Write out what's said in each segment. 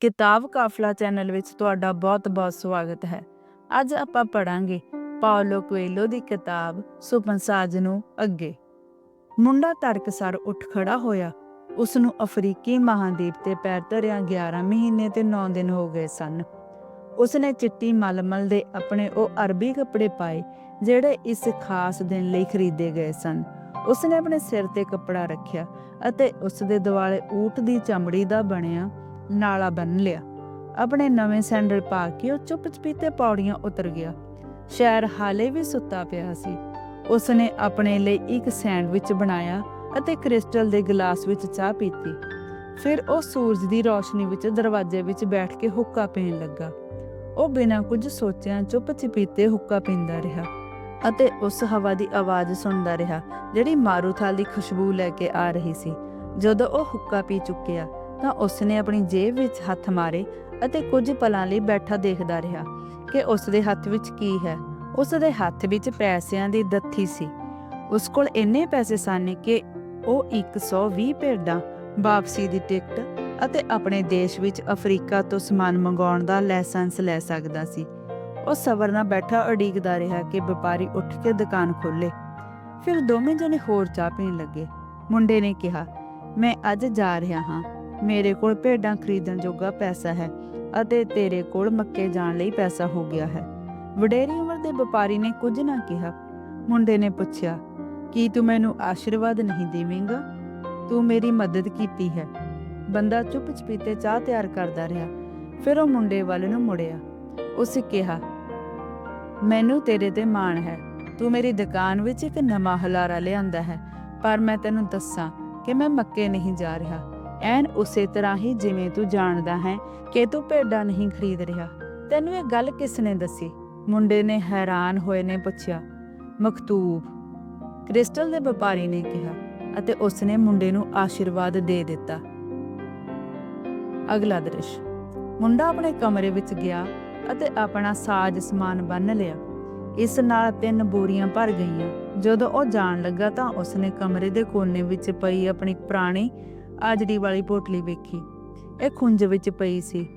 ਕਿਤਾਬ ਕਾਫਲਾ ਚੈਨਲ ਵਿੱਚ ਤੁਹਾਡਾ ਬਹੁਤ-ਬਹੁਤ ਸਵਾਗਤ ਹੈ। ਅੱਜ ਆਪਾਂ ਪੜਾਂਗੇ ਪਾਓਲੋ ਕੋਏਲੋ ਦੀ ਕਿਤਾਬ ਸੁਪਨ ਨੂੰ ਅੱਗੇ। ਮੁੰਡਾ ਤੜਕਸਾਰ ਉੱਠ ਖੜਾ ਹੋਇਆ। ਉਸ ਨੂੰ ਅਫਰੀਕੀ ਮਹਾਦੀਪ ਤੇ ਪੈਰ ਧਰਿਆ 11 ਮਹੀਨੇ ਤੇ 9 ਦਿਨ ਹੋ ਗਏ ਸਨ। ਉਸ ਨੇ ਚਿੱਟੀ ਮਲਮਲ ਦੇ ਆਪਣੇ ਉਹ ਅਰਬੀ ਕੱਪੜੇ ਪਾਏ, ਜਿਹੜੇ ਇਸ ਖਾਸ ਦਿਨ ਲਈ ਖਰੀਦੇ ਗਏ ਸਨ। ਉਸ ਨੇ ਆਪਣੇ ਸਿਰ ਤੇ ਕੱਪੜਾ ਰੱਖਿਆ ਅਤੇ ਉਸ ਦੇ ਦੁਆਲੇ ਊਠ ਦੀ ਚਮੜੀ ਦਾ ਬਣਿਆ ਨਾਲਾ ਬੰਨ ਲਿਆ। ਆਪਣੇ ਨਵੇਂ ਸੈਂਡਲ ਪਾ ਕੇ ਉਹ ਚੁੱਪ-ਚਪੀਤੇ ਪੌੜੀਆਂ ਉਤਰ ਗਿਆ। ਸ਼ਹਿਰ ਹਾਲੇ ਵੀ ਸੁੱਤਾ ਪਿਆ ਸੀ। ਉਸ ਆਪਣੇ ਲਈ ਇੱਕ ਸੈਂਡਵਿਚ ਬਣਾਇਆ ਅਤੇ ਕ੍ਰਿਸਟਲ ਦੇ ਗਲਾਸ ਵਿੱਚ ਚਾਹ ਪੀਤੀ। ਫਿਰ ਉਹ ਸੂਰਜ ਦੀ ਰੋਸ਼ਨੀ ਵਿੱਚ ਦਰਵਾਜ਼ੇ ਵਿੱਚ ਬੈਠ ਕੇ ਹੁੱਕਾ ਪੀਣ ਲੱਗਾ। ਉਹ ਬਿਨਾਂ ਕੁਝ ਸੋਚਿਆਂ ਚੁੱਪ-ਚਪੀਤੇ ਹੁੱਕਾ ਪੀਂਦਾ ਰਿਹਾ ਅਤੇ ਉਸ ਹਵਾ ਦੀ ਆਵਾਜ਼ ਸੁਣਦਾ ਰਿਹਾ ਜਿਹੜੀ ਮਾਰੂਥਲ ਦੀ ਖੁਸ਼ਬੂ ਲੈ ਕੇ ਆ ਰਹੀ ਸੀ। ਜਦੋਂ ਉਹ ਹੁੱਕਾ ਪੀ ਚੁੱਕਿਆ ਤਾਂ ਉਸਨੇ ਆਪਣੀ ਜੇਬ ਵਿੱਚ ਹੱਥ ਮਾਰੇ ਅਤੇ ਕੁਝ ਪਲਾਂ ਲਈ ਬੈਠਾ ਦੇਖਦਾ ਰਿਹਾ ਕਿ ਉਸਦੇ ਹੱਥ ਵਿੱਚ ਕੀ ਹੈ। ਉਸਦੇ ਹੱਥ ਵਿੱਚ ਪੈਸਿਆਂ ਦੀ ਦੱਥੀ ਸੀ। ਉਸ ਕੋਲ ਇੰਨੇ ਪੈਸੇ ਸਨ ਕਿ ਉਹ 120 ਭੇਡਾਂ, ਵਾਪਸੀ ਦੀ ਟਿਕਟ ਅਤੇ ਆਪਣੇ ਦੇਸ਼ ਵਿੱਚ ਅਫਰੀਕਾ ਤੋਂ ਸਮਾਨ ਮੰਗਵਾਉਣ ਦਾ ਲਾਇਸੈਂਸ ਲੈ ਸਕਦਾ ਸੀ। ਉਹ ਸਬਰ ਨਾਲ ਬੈਠਾ ਉਡੀਕਦਾ ਰਿਹਾ ਕਿ ਵਪਾਰੀ ਉੱਠ ਕੇ ਦੁਕਾਨ ਖੋਲੇ ਫਿਰ ਦੋਵੇਂ ਜਣੇ ਹੋਰ ਚਾਹ ਪੀਣ ਲੱਗੇ। ਮੁੰਡੇ ਨੇ ਕਿਹਾ, ਮੈਂ ਅੱਜ ਜਾ ਰਿਹਾ ਹਾਂ। ਮੇਰੇ ਕੋਲ ਭੇਡਾਂ ਖਰੀਦਣ ਜੋਗਾ ਪੈਸਾ ਹੈ ਅਤੇ ਤੇਰੇ ਕੋਲ ਮੱਕੇ ਜਾਣ ਲਈ ਪੈਸਾ ਹੋ ਗਿਆ ਹੈ। ਵਡੇਰੀ ਉਮਰ ਦੇ ਵਪਾਰੀ ਨੇ ਕੁਝ ਨਾ ਕਿਹਾ। ਮੁੰਡੇ ਨੇ ਪੁੱਛਿਆ, ਕੀ ਤੂੰ ਮੈਨੂੰ ਆਸ਼ੀਰਵਾਦ ਨਹੀਂ ਦੇਵੇਂਗਾ? ਤੂੰ ਮੇਰੀ ਮਦਦ ਕੀਤੀ ਹੈ। ਬੰਦਾ ਚੁੱਪ-ਚਪੀਤੇ ਚਾਹ ਤਿਆਰ ਕਰਦਾ ਰਿਹਾ। ਫਿਰ ਉਹ ਮੁੰਡੇ ਵੱਲ ਨੂੰ ਮੁੜਿਆ। ਉਸ ਕਿਹਾ, ਮੈਨੂੰ ਤੇਰੇ ਤੇ ਮਾਣ ਹੈ। ਤੂੰ ਮੇਰੀ ਦੁਕਾਨ ਵਿੱਚ ਇੱਕ ਨਵਾਂ ਹਲਾਰਾ ਲਿਆਂਦਾ ਹੈ, ਪਰ ਮੈਂ ਤੈਨੂੰ ਦੱਸਾਂ ਕਿ ਮੈਂ ਮੱਕੇ ਨਹੀਂ ਜਾ ਰਿਹਾ। ਐਨ ਉਸੇ ਤਰ੍ਹਾਂ ਹੀ ਜਿਵੇਂ ਤੂੰ ਜਾਣਦਾ ਹੈ ਕਿ ਤੂੰ ਭੇਡਾਂ ਨਹੀਂ ਖਰੀਦ ਰਿਹਾ। ਤੈਨੂੰ ਇਹ ਗੱਲ ਕਿਸ ਨੇ ਦੱਸੀ? ਮੁੰਡੇ ਨੇ ਹੈਰਾਨ ਹੋਏ ਨੇ ਪੁੱਛਿਆ, ਮਕਤੂਬ। ਕ੍ਰਿਸਟਲ ਦੇ ਵਪਾਰੀ ਨੇ ਕਿਹਾ ਅਤੇ ਉਸ ਨੇ ਮੁੰਡੇ ਨੂੰ ਆਸ਼ੀਰਵਾਦ ਦੇ ਦਿੱਤਾ। ਅਗਲਾ ਦ੍ਰਿਸ਼। ਮੁੰਡਾ ਆਪਣੇ ਕਮਰੇ ਵਿੱਚ ਗਿਆ ਅਤੇ ਆਪਣਾ ਸਾਜ਼ ਸਮਾਨ ਬੰਨ ਲਿਆ। ਇਸ ਨਾਲ ਤਿੰਨ ਬੋਰੀਆਂ ਭਰ ਗਈਆਂ। ਜਦੋਂ ਉਹ ਜਾਣ ਲੱਗਾ ਤਾਂ ਉਸਨੇ ਕਮਰੇ ਦੇ ਕੋਨੇ ਵਿੱਚ ਪਈ ਆਪਣੀ ਪੁਰਾਣੀ ਆਜੜੀ ਵਾਲੀ ਪੋਟਲੀ ਵੇਖੀ। ਇਹ ਖੁੰਝ ਵਿੱਚ ਪਈ ਸੀ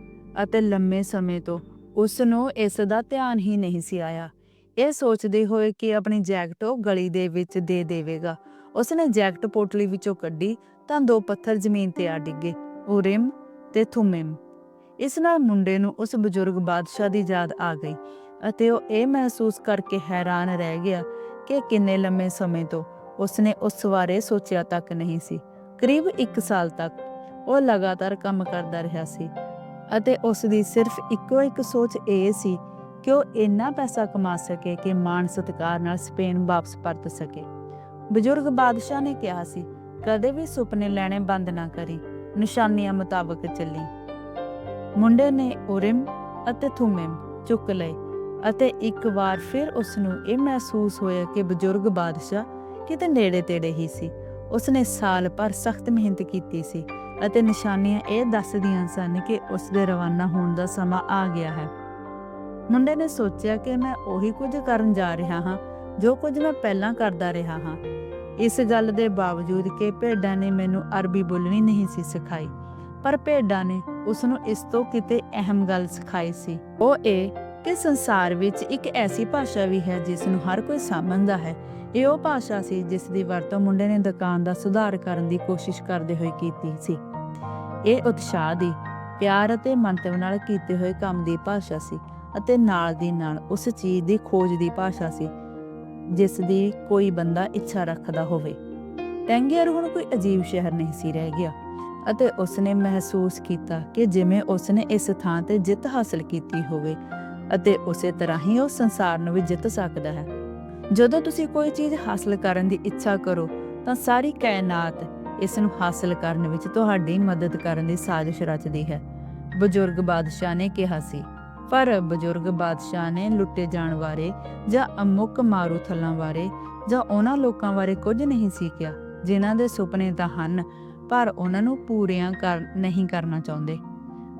ਅਤੇ ਲੰਮੇ ਸਮੇਂ ਤੋਂ ਉਸ ਨੂੰ ਇਸ ਦਾ ਧਿਆਨ ਹੀ ਨਹੀਂ ਸੀ ਆਇਆ। ਇਹ ਸੋਚਦੇ ਹੋਏ ਕਿ ਆਪਣੀ ਜੈਕਟ ਉਹ ਗਲੀ ਦੇ ਵਿੱਚ ਦੇ ਦੇਵੇਗਾ। ਉਸਨੇ ਜੈਕਟ ਪੋਟਲੀ ਵਿੱਚੋਂ ਕੱਢੀ ਤਾਂ ਦੋ ਪੱਥਰ ਜ਼ਮੀਨ ਤੇ ਆ ਡਿੱਗੇ ਉਰਿਮ ਤੇ ਥੁਮਿਮ। ਇਸ ਨਾਲ ਮੁੰਡੇ ਨੂੰ ਉਸ ਬਜ਼ੁਰਗ ਬਾਦਸ਼ਾਹ ਦੀ ਯਾਦ ਆ ਗਈ ਅਤੇ ਉਹ ਇਹ ਮਹਿਸੂਸ ਕਰਕੇ ਹੈਰਾਨ ਰਹਿ ਗਿਆ ਕਿ ਕਿੰਨੇ ਲੰਮੇ ਸਮੇਂ ਤੋਂ ਉਸਨੇ ਉਸ ਬਾਰੇ ਸੋਚਿਆ ਤੱਕ ਨਹੀਂ ਸੀ। ਕਰੀਬ 1 ਸਾਲ ਤੱਕ ਉਹ ਲਗਾਤਾਰ ਕੰਮ ਕਰਦਾ ਰਿਹਾ ਸੀ ਅਤੇ ਉਸ ਦੀ ਸਿਰਫ ਇੱਕੋ ਇੱਕ ਸੋਚ ਇਹ ਸੀ ਕਿ ਉਹ ਇੰਨਾ ਪੈਸਾ ਕਮਾ ਸਕੇ ਕਿ ਮਾਣ ਸਤਿਕਾਰ ਨਾਲ ਸਪੇਨ ਵਾਪਸ ਪਰਤ ਸਕੇ। ਬਜ਼ੁਰਗ ਬਾਦਸ਼ਾਹ ਨੇ ਕਿਹਾ ਸੀ, ਕਦੇ ਵੀ ਸੁਪਨੇ ਲੈਣੇ ਬੰਦ ਨਾ ਕਰੀ, ਨਿਸ਼ਾਨੀਆਂ ਮੁਤਾਬਕ ਚੱਲੀ। ਮੁੰਡੇ ਨੇ ਉਰਿਮ ਅਤੇ ਥੁਮਿਮ ਚੁੱਕ ਲਏ ਅਤੇ ਇੱਕ ਵਾਰ ਫਿਰ ਉਸ ਨੂੰ ਇਹ ਮਹਿਸੂਸ ਹੋਇਆ ਕਿ ਬਜ਼ੁਰਗ ਬਾਦਸ਼ਾਹ ਕਿਤੇ ਨੇੜੇ ਤੇੜੇ ਹੀ ਸੀ। ਉਸ ਨੇ ਸਾਲ ਭਰ ਸਖਤ ਮਿਹਨਤ ਕੀਤੀ ਸੀ ਅਤੇ ਨਿਸ਼ਾਨੀਆਂ ਇਹ ਦੱਸਦੀਆਂ ਸਨ ਕਿ ਉਸ ਦੇ ਰਵਾਨਾ ਹੋਣ ਦਾ ਸਮਾਂ ਆ ਗਿਆ ਹੈ। ਮੁੰਡੇ ਨੇ ਸੋਚਿਆ ਕਿ ਮੈਂ ਉਹੀ ਕੁਝ ਕਰਨ ਜਾ ਰਿਹਾ ਹਾਂ, ਜੋ ਕੁਝ ਮੈਂ ਪਹਿਲਾਂ ਕਰਦਾ ਰਿਹਾ ਹਾਂ। ਇਸ ਗੱਲ ਦੇ ਬਾਵਜੂਦ ਕਿ ਭੇਡਾਂ ਨੇ ਮੈਨੂੰ ਅਰਬੀ ਬੋਲਣੀ ਨਹੀਂ ਸੀ ਸਿਖਾਈ, ਪਰ ਭੇਡਾਂ ਨੇ ਉਸ ਨੂੰ ਇਸ ਤੋਂ ਕਿਤੇ ਅਹਿਮ ਗੱਲ ਸਿਖਾਈ ਸੀ। ਉਹ ਇਹ ਕਿ ਸੰਸਾਰ ਵਿੱਚ ਇੱਕ ਐਸੀ ਭਾਸ਼ਾ ਵੀ ਹੈ ਜਿਸ ਨੂੰ ਹਰ ਕੋਈ ਸਮਝਦਾ ਹੈ ਇਹ ਉਹ ਭਾਸ਼ਾ ਸੀ ਜਿਸ ਦੀ ਵਰਤੋਂ ਮੁੰਡੇ ਨੇ ਦੁਕਾਨ ਦਾ ਸੁਧਾਰ ਕਰਨ ਦੀ ਕੋਸ਼ਿਸ਼ ਕਰਦੇ ਹੋਏ ਕੀਤੀ ਸੀ। ਇਹ ਉਤਸ਼ਾਹ ਦੀ, ਪਿਆਰ ਅਤੇ ਮੰਤਵ ਨਾਲ ਕੀਤੇ ਹੋਏ ਕੰਮ ਦੀ ਭਾਸ਼ਾ ਸੀ ਅਤੇ ਨਾਲ ਦੀ ਨਾਲ ਉਸ ਚੀਜ਼ ਦੀ ਖੋਜ ਦੀ ਭਾਸ਼ਾ ਸੀ, ਜਿਸ ਦੀ ਕੋਈ ਬੰਦਾ ਇੱਛਾ ਰੱਖਦਾ ਹੋਵੇ। ਟੈਂਗੀਅਰ ਹੁਣ ਕੋਈ ਅਜੀਬ ਸ਼ਹਿਰ ਨਹੀਂ ਸੀ ਰਹਿ ਗਿਆ ਅਤੇ ਉਸਨੇ ਮਹਿਸੂਸ ਕੀਤਾ ਕਿ ਜਿਵੇਂ ਉਸਨੇ ਇਸ ਥਾਂ ਤੇ ਜਿੱਤ ਹਾਸਲ ਕੀਤੀ ਹੋਵੇ ਅਤੇ ਉਸੇ ਤਰ੍ਹਾਂ ਹੀ ਉਹ ਸੰਸਾਰ ਨੂੰ ਵੀ ਜਿੱਤ ਸਕਦਾ ਹੈ। ਜਦੋਂ ਤੁਸੀਂ ਕੋਈ ਚੀਜ਼ ਹਾਸਲ ਕਰਨ ਦੀ ਇੱਛਾ ਕਰੋ, ਤਾਂ ਸਾਰੀ ਕਾਇਨਾਤ ਇਸ ਨੂੰ ਹਾਸਲ ਕਰਨ ਵਿੱਚ ਤੁਹਾਡੀ ਮਦਦ ਕਰਨ ਦੀ ਸਾਜ਼ਿਸ਼ ਰਚਦੀ ਹੈ। ਬਜ਼ੁਰਗ ਬਾਦਸ਼ਾਹ ਨੇ ਕਿਹਾ ਸੀ, ਪਰ ਬਜ਼ੁਰਗ ਬਾਦਸ਼ਾਹ ਨੇ ਲੁੱਟੇ ਜਾਣ ਬਾਰੇ ਜਾਂ ਅਮੁੱਕ ਮਾਰੂਥਲਾਂ ਬਾਰੇ ਜਾਂ ਉਹਨਾਂ ਲੋਕਾਂ ਬਾਰੇ ਕੁਝ ਨਹੀਂ ਸੀ ਕਿਹਾ ਜਿਨ੍ਹਾਂ ਦੇ ਸੁਪਨੇ ਤਾਂ ਹਨ, ਪਰ ਉਹਨਾਂ ਨੂੰ ਪੂਰੀਆਂ ਕਰ, ਨਹੀਂ ਕਰਨਾ ਚਾਹੁੰਦੇ।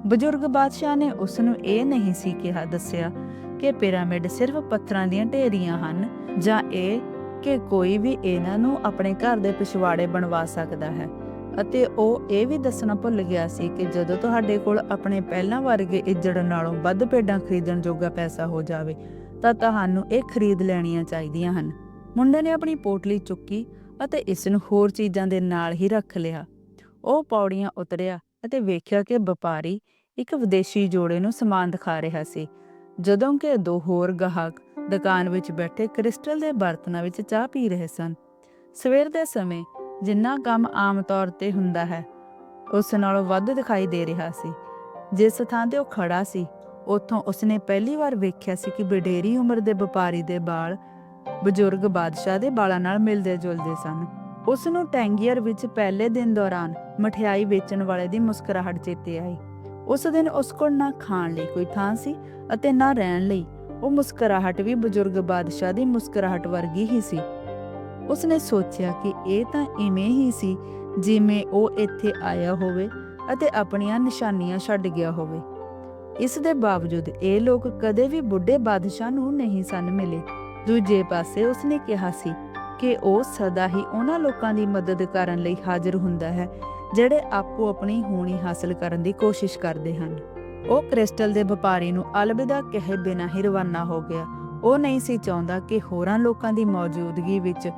ਬਜ਼ੁਰਗ ਬਾਦਸ਼ਾਹ ਨੇ ਉਸ ਨੂੰ ਇਹ ਨਹੀਂ ਸੀ ਕਿਹਾ ਦੱਸਿਆ ਕਿ ਪਿਰਾਮਿਡ ਸਿਰਫ ਪੱਥਰਾਂ ਦੀਆਂ ਢੇਰੀਆਂ ਹਨ, ਜਾਂ ਇਹ ਕਿ ਕੋਈ ਵੀ ਇਹਨਾਂ ਨੂੰ ਆਪਣੇ ਘਰ ਦੇ ਪਿਛਵਾੜੇ ਬਣਵਾ ਸਕਦਾ ਹੈ। ਅਤੇ ਉਹ ਇਹ ਵੀ ਦੱਸਣਾ ਭੁੱਲ ਗਿਆ ਸੀ ਕਿ ਜਦੋਂ ਤੁਹਾਡੇ ਕੋਲ ਆਪਣੇ ਪਹਿਲਾਂ ਵਰਗੇ ਇੱਜੜ ਨਾਲੋਂ ਵੱਧ ਭੇਡਾਂ ਖਰੀਦਣ ਜੋਗਾ ਪੈਸਾ ਹੋ ਜਾਵੇ, ਤਾਂ ਤੁਹਾਨੂੰ ਇਹ ਖਰੀਦ ਲੈਣੀਆਂ ਚਾਹੀਦੀਆਂ ਹਨ। ਮੁੰਡੇ ਨੇ ਆਪਣੀ ਪੋਟਲੀ ਚੁੱਕੀ ਅਤੇ ਇਸ ਨੂੰ ਹੋਰ ਚੀਜ਼ਾਂ ਦੇ ਨਾਲ ਹੀ ਰੱਖ ਲਿਆ। ਉਹ ਪੌੜੀਆਂ ਉਤਰਿਆ ਅਤੇ ਵੇਖਿਆ ਕਿ ਵਪਾਰੀ ਇੱਕ ਵਿਦੇਸ਼ੀ ਜੋੜੇ ਨੂੰ ਸਮਾਨ ਦਿਖਾ ਰਿਹਾ ਸੀ। ਜਦੋਂ ਕਿ ਦੋ ਹੋਰ ਗਾਹਕ ਦੁਕਾਨ ਵਿੱਚ ਬੈਠੇ ਕ੍ਰਿਸਟਲ ਦੇ ਬਰਤਨਾਂ ਵਿੱਚ ਚਾਹ ਪੀ ਰਹੇ ਸਨ। ਸਵੇਰ ਦੇ ਸਮੇਂ ਜਿੰਨਾ ਕੰਮ ਆਮ ਤੌਰ ਤੇ ਹੁੰਦਾ ਹੈ, ਉਸ ਨਾਲੋਂ ਵੱਧ ਦਿਖਾਈ ਦੇ ਰਿਹਾ ਸੀ। ਜਿਸ ਥਾਂ ਤੇ ਉਹ ਖੜਾ ਸੀ, ਉੱਥੋਂ ਉਸਨੇ ਪਹਿਲੀ ਵਾਰ ਵੇਖਿਆ ਸੀ ਕਿ ਵਡੇਰੀ ਉਮਰ ਦੇ ਵਪਾਰੀ ਦੇ ਵਾਲ ਬਜ਼ੁਰਗ ਬਾਦਸ਼ਾਹ ਦੇ ਵਾਲਾਂ ਨਾਲ ਮਿਲਦੇ ਜੁਲਦੇ ਸਨ। ਉਸ ਨੂੰ ਟੈਂਗੀਅਰ ਵਿੱਚ ਪਹਿਲੇ ਦਿਨ ਦੌਰਾਨ ਮਠਿਆਈ ਵੇਚਣ ਵਾਲੇ ਦੀ ਮੁਸਕਰਾਹਟ ਚੇਤੇ ਆਈ। ਉਸ ਦਿਨ ਉਸ ਕੋਲ ਨਾ ਖਾਣ ਲਈ ਕੋਈ ਥਾਂ ਸੀ ਅਤੇ ਨਾ ਰਹਿਣ ਲਈ। ਉਹ ਮੁਸਕਰਾਹਟ ਵੀ ਬਜ਼ੁਰਗ ਬਾਦਸ਼ਾਹ ਦੀ ਮੁਸਕਰਾਹਟ ਵਰਗੀ ਹੀ ਸੀ। ਉਸਨੇ ਸੋਚਿਆ ਕਿ ਇਹ ਤਾਂ ਇਵੇਂ ਹੀ ਸੀ ਜਿਵੇਂ ਉਹ ਇੱਥੇ ਆਇਆ ਹੋਵੇ ਅਤੇ ਆਪਣੀਆਂ ਨਿਸ਼ਾਨੀਆਂ ਛੱਡ ਗਿਆ ਹੋਵੇ। ਇਸ ਦੇ ਬਾਵਜੂਦ ਇਹ ਲੋਕ ਕਦੇ ਵੀ ਬੁੱਢੇ ਬਾਦਸ਼ਾਹ ਨੂੰ ਨਹੀਂ ਸਨ ਮਿਲੇ। ਦੂਜੇ ਪਾਸੇ ਉਸਨੇ ਕਿਹਾ ਸੀ ਕਿ ਉਹ ਸਦਾ ਹੀ ਉਹਨਾਂ ਲੋਕਾਂ ਦੀ ਮਦਦ ਕਰਨ ਲਈ ਹਾਜ਼ਰ ਹੁੰਦਾ ਹੈ, ਜਿਹੜੇ ਆਪੋ ਆਪਣੀ ਹੋਣੀ ਹਾਸਲ ਕਰਨ ਦੀ ਕੋਸ਼ਿਸ਼ ਕਰਦੇ ਹਨ। ਉਹ ਕ੍ਰਿਸਟਲ ਦੇ ਵਪਾਰੀ ਨੂੰ ਅਲਵਿਦਾ ਕਹੇ ਬਿਨਾਂ ਹੀ ਰਵਾਨਾ ਹੋ ਗਿਆ। ਉਹ ਨਹੀਂ ਸੀ ਚਾਹੁੰਦਾ ਕਿ ਹੋਰਾਂ ਲੋਕਾਂ ਦੀ ਮੌਜੂਦਗੀ ਵਿੱਚ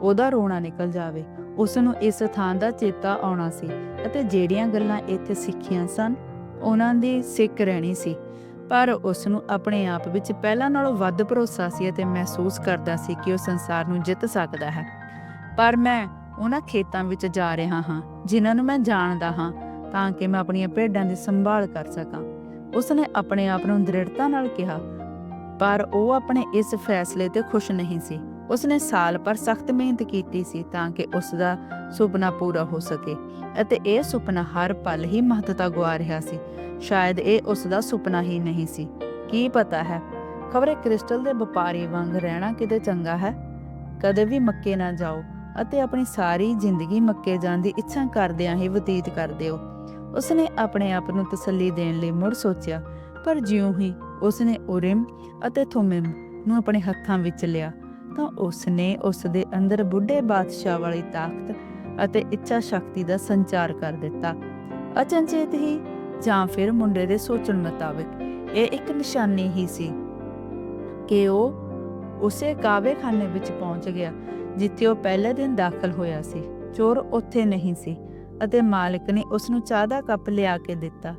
ਉਹਦਾ ਰੋਣਾ ਨਿਕਲ ਜਾਵੇ। ਉਸ ਨੂੰ ਇਸ ਥਾਂ ਦਾ ਚੇਤਾ ਆਉਣਾ ਸੀ ਅਤੇ ਜਿਹੜੀਆਂ ਗੱਲਾਂ ਇੱਥੇ ਸਿੱਖੀਆਂ ਸਨ, ਉਹਨਾਂ ਦੀ ਸਿੱਖ ਰਹਿਣੀ ਸੀ। ਪਰ ਉਸ ਨੂੰ ਆਪਣੇ ਆਪ ਵਿੱਚ ਪਹਿਲਾਂ ਨਾਲੋਂ ਵੱਧ ਭਰੋਸਾ ਸੀ ਅਤੇ ਮਹਿਸੂਸ ਕਰਦਾ ਸੀ ਕਿ ਉਹ ਸੰਸਾਰ ਨੂੰ ਜਿੱਤ ਸਕਦਾ ਹੈ। ਪਰ ਮੈਂ ਉਹਨਾਂ ਖੇਤਾਂ ਵਿੱਚ ਜਾ ਰਿਹਾ ਹਾਂ, ਜਿਨ੍ਹਾਂ ਨੂੰ ਮੈਂ ਜਾਣਦਾ ਹਾਂ, ਤਾਂ ਕਿ ਮੈਂ ਆਪਣੀਆਂ ਭੇਡਾਂ ਦੀ ਸੰਭਾਲ ਕਰ ਸਕਾਂ। ਉਸਨੇ ਆਪਣੇ ਆਪ ਨੂੰ ਦ੍ਰਿੜਤਾ ਨਾਲ ਕਿਹਾ, ਪਰ ਉਹ ਆਪਣੇ ਇਸ ਫੈਸਲੇ ਤੇ ਖੁਸ਼ ਨਹੀਂ ਸੀ। ਉਸਨੇ ਸਾਲ ਪਰ ਸਖਤ ਮਿਹਨਤ ਕੀਤੀ ਸੀ ਤਾਂ ਕਿ ਉਸ ਦਾ ਸੁਪਨਾ ਪੂਰਾ ਹੋ ਸਕੇ ਅਤੇ ਇਹ ਸੁਪਨਾ ਹਰ ਪਲ ਹੀ ਮਹੱਤਤਾ ਗੁਆ ਰਿਹਾ ਸੀ। ਸ਼ਾਇਦ ਇਹ ਉਸ ਦਾ ਸੁਪਨਾ ਹੀ ਨਹੀਂ ਸੀ। ਕੀ ਪਤਾ ਹੈ, ਖਬਰੇ ਕ੍ਰਿਸਟਲ ਦੇ ਵਪਾਰੀ ਵਾਂਗ ਰਹਿਣਾ ਕਿਤੇ ਚੰਗਾ ਹੈ? ਕਦੇ ਵੀ ਮੱਕੇ ਨਾ ਜਾਓ ਅਤੇ ਆਪਣੀ ਸਾਰੀ ਜ਼ਿੰਦਗੀ ਮੱਕੇ ਜਾਣ ਦੀ ਇੱਛਾ ਕਰਦਿਆਂ ਹੀ ਬਤੀਤ ਕਰ ਦਿਓ। ਉਸਨੇ ਆਪਣੇ ਆਪ ਨੂੰ ਤਸੱਲੀ ਦੇਣ ਲਈ ਮੁੜ ਸੋਚਿਆ, ਪਰ ਜਿਉਂ ਹੀ ਉਸਨੇ ਉਰਿਮ ਅਤੇ ਥੁਮਿਮ ਨੂੰ ਆਪਣੇ ਹੱਥਾਂ ਵਿੱਚ ਲਿਆ, ਤਾਂ ਉਸਨੇ ਉਸ ਦੇ ਅੰਦਰ ਬੁੱਢੇ ਬਾਦਸ਼ਾਹ ਵਾਲੀ ਤਾਕਤ ਅਤੇ ਇੱਛਾ ਸ਼ਕਤੀ ਦਾ ਸੰਚਾਰ ਕਰ ਦਿੱਤਾ। ਅਚਨਚੇਤ ਹੀ ਜਾਂ ਫਿਰ ਮੁੰਡੇ ਦੇ ਸੋਚਣ ਮੁਤਾਬਕ ਇਹ ਇੱਕ ਨਿਸ਼ਾਨੀ ਹੀ ਸੀ ਕਿ ਉਹ ਉਸੇ ਕਾਵੇਖਾਨੇ ਵਿੱਚ ਪਹੁੰਚ ਗਿਆ, ਜਿੱਥੇ ਉਹ ਪਹਿਲੇ ਦਿਨ ਦਾਖਲ ਹੋਇਆ ਸੀ। ਚੋਰ ਉੱਥੇ ਨਹੀਂ ਸੀ। ਅਤੇ ਮਾਲਕ ਨੇ ਉਸ ਨੂੰ ਚਾਹ ਦਾ ਕੱਪ ਲਿਆ ਕੇ ਦਿੱਤਾ।